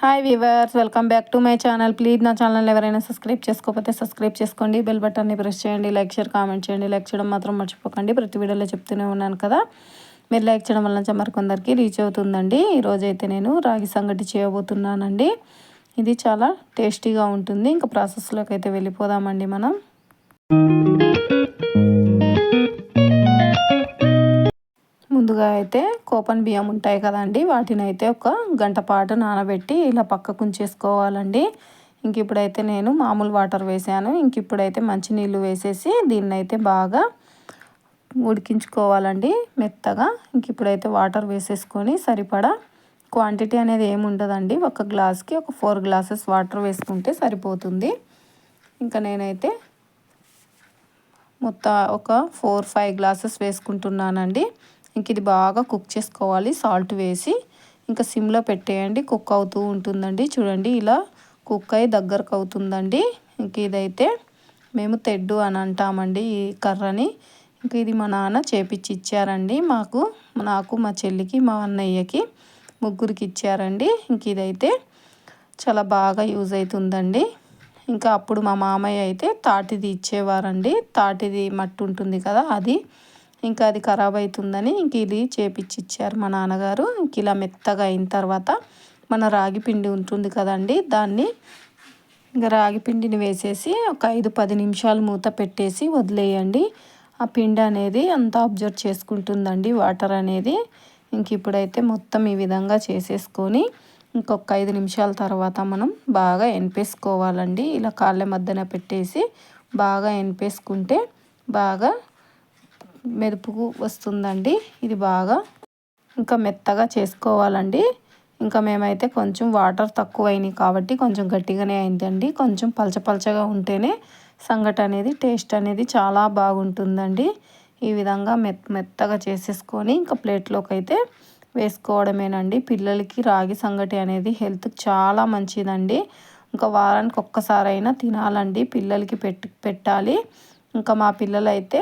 Hi viewers welcome back to my channel please నా channel ఎవరైనా subscribe చేసుకోకపోతే subscribe చేసుకోండి. బెల్ బటన్ని ప్రెస్ చేయండి. లైక్ షేర్ కామెంట్ చేయండి. లైక్ చేయడం మాత్రం మర్చిపోకండి. ప్రతి వీడియోలో చెప్తూనే ఉన్నాను కదా. మీరు లైక్ చేయడం వల్ల మరికొందరికి రీచ్ అవుతుందండి. ఈరోజైతే నేను రాగి సంగటి చేయబోతున్నానండి. ఇది చాలా టేస్టీగా ఉంటుంది. ఇంకా ప్రాసెస్లోకి అయితే వెళ్ళిపోదామండి మనం. ముందుగా అయితే కోపన్ బియ్యం ఉంటాయి కదండి. వాటిని అయితే ఒక గంట పాటు నానబెట్టి ఇలా పక్కకు ఉంచేసుకోవాలండి. ఇంక ఇప్పుడైతే నేను మామూలు వాటర్ వేసాను. ఇంక ఇప్పుడైతే మంచినీళ్ళు వేసేసి దీన్ని అయితే బాగా ఉడికించుకోవాలండి మెత్తగా. ఇంక ఇప్పుడైతే వాటర్ వేసేసుకొని సరిపడా క్వాంటిటీ అనేది ఏముండదండి ఒక గ్లాస్కి ఒక ఫోర్ గ్లాసెస్ వాటర్ వేసుకుంటే సరిపోతుంది. ఇంకా నేనైతే మొత్తం ఒక ఫోర్ ఫైవ్ గ్లాసెస్ వేసుకుంటున్నానండి. ఇంక ఇది బాగా కుక్ చేసుకోవాలి. సాల్ట్ వేసి ఇంకా సిమ్లో పెట్టేయండి. కుక్ అవుతూ ఉంటుందండి. చూడండి ఇలా కుక్ అయ్యి దగ్గరకు అవుతుందండి. ఇంక ఇదైతే మేము తెడ్డు అని అంటామండి ఈ కర్రని. ఇంక ఇది మా నాన్న చేపిచ్చి ఇచ్చారండి. మాకు నాకు మా చెల్లికి మా అన్నయ్యకి ముగ్గురికి ఇచ్చారండి. ఇంక ఇదైతే చాలా బాగా యూజ్ అవుతుందండి. ఇంకా అప్పుడు మా మామయ్య అయితే తాటిది ఇచ్చేవారండి. తాటిది మట్టి ఉంటుంది కదా అది. ఇంకా అది ఖరాబ్ అవుతుందని ఇంక ఇది చేపిచ్చి ఇచ్చారు మా నాన్నగారు. ఇంక ఇలా మెత్తగా అయిన తర్వాత మన రాగి పిండి ఉంటుంది కదండి దాన్ని ఇంకా రాగి పిండిని వేసేసి ఒక ఐదు పది నిమిషాలు మూత పెట్టేసి వదిలేయండి. ఆ పిండి అనేది అంతా అబ్జర్వ్ చేసుకుంటుందండి వాటర్ అనేది. ఇంక ఇప్పుడైతే మొత్తం ఈ విధంగా చేసేసుకొని ఇంకొక ఐదు నిమిషాల తర్వాత మనం బాగా ఎనిపేసుకోవాలండి ఇలా కాళ్ళ మధ్యన పెట్టేసి బాగా ఎనిపేసుకుంటే బాగా మెరుపుకు వస్తుందండి. ఇది బాగా ఇంకా మెత్తగా చేసుకోవాలండి. ఇంకా మేమైతే కొంచెం వాటర్ తక్కువ అయినాయి కాబట్టి కొంచెం గట్టిగానే అయిందండి. కొంచెం పలచపలచగా ఉంటేనే సంగటి అనేది టేస్ట్ అనేది చాలా బాగుంటుందండి. ఈ విధంగా మెత్త మెత్తగా చేసేసుకొని ఇంకా ప్లేట్లోకి అయితే వేసుకోవడమేనండి. పిల్లలకి రాగి సంగటి అనేది హెల్త్కి చాలా మంచిదండి. ఇంకా వారానికి ఒక్కసారైనా తినాలండి. పిల్లలకి పెట్టి పెట్టాలి. ఇంకా మా పిల్లలైతే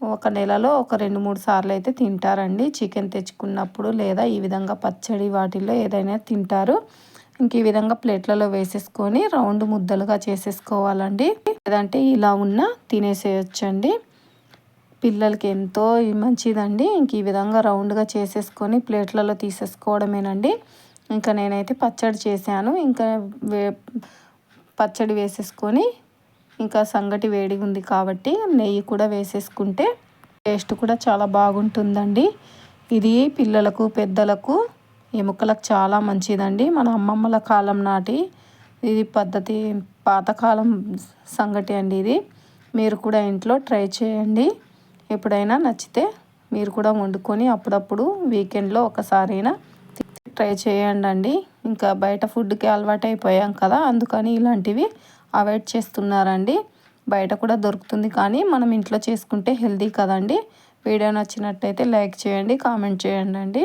ఒక నెలలో ఒక రెండు మూడు సార్లు అయితే తింటారండి. చికెన్ తెచ్చుకున్నప్పుడు లేదా ఈ విధంగా పచ్చడి వాటిల్లో ఏదైనా తింటారు. ఇంక ఈ విధంగా ప్లేట్లలో వేసేసుకొని రౌండ్ ముద్దలుగా చేసేసుకోవాలండి. లేదంటే ఇలా ఉన్న తినేసేయచ్చండి. పిల్లలకి ఎంతో మంచిదండి. ఇంక ఈ విధంగా రౌండ్గా చేసేసుకొని ప్లేట్లలో తీసేసుకోవడమేనండి. ఇంకా నేనైతే పచ్చడి చేశాను. ఇంకా వే పచ్చడి వేసేసుకొని ఇంకా సంగటి వేడిగా ఉంది కాబట్టి నెయ్యి కూడా వేసేసుకుంటే టేస్ట్ కూడా చాలా బాగుంటుందండి. ఇది పిల్లలకు పెద్దలకు ఎముకలకు చాలా మంచిదండి. మన అమ్మమ్మల కాలం నాటి ఇది పద్ధతి పాతకాలం సంగటి అండి ఇది. మీరు కూడా ఇంట్లో ట్రై చేయండి. ఎప్పుడైనా నచ్చితే మీరు కూడా వండుకొని అప్పుడప్పుడు వీకెండ్లో ఒకసారైనా ట్రై చేయండి అండి ఇంకా బయట ఫుడ్కి అలవాటు అయిపోయాం కదా అందుకని ఇలాంటివి అవాయిడ్ చేస్తున్నారండి. బయట కూడా దొరుకుతుంది కానీ మనం ఇంట్లో చేసుకుంటే హెల్దీ కదండి. వీడియో నచ్చినట్టయితే లైక్ చేయండి కామెంట్ చేయండి అండి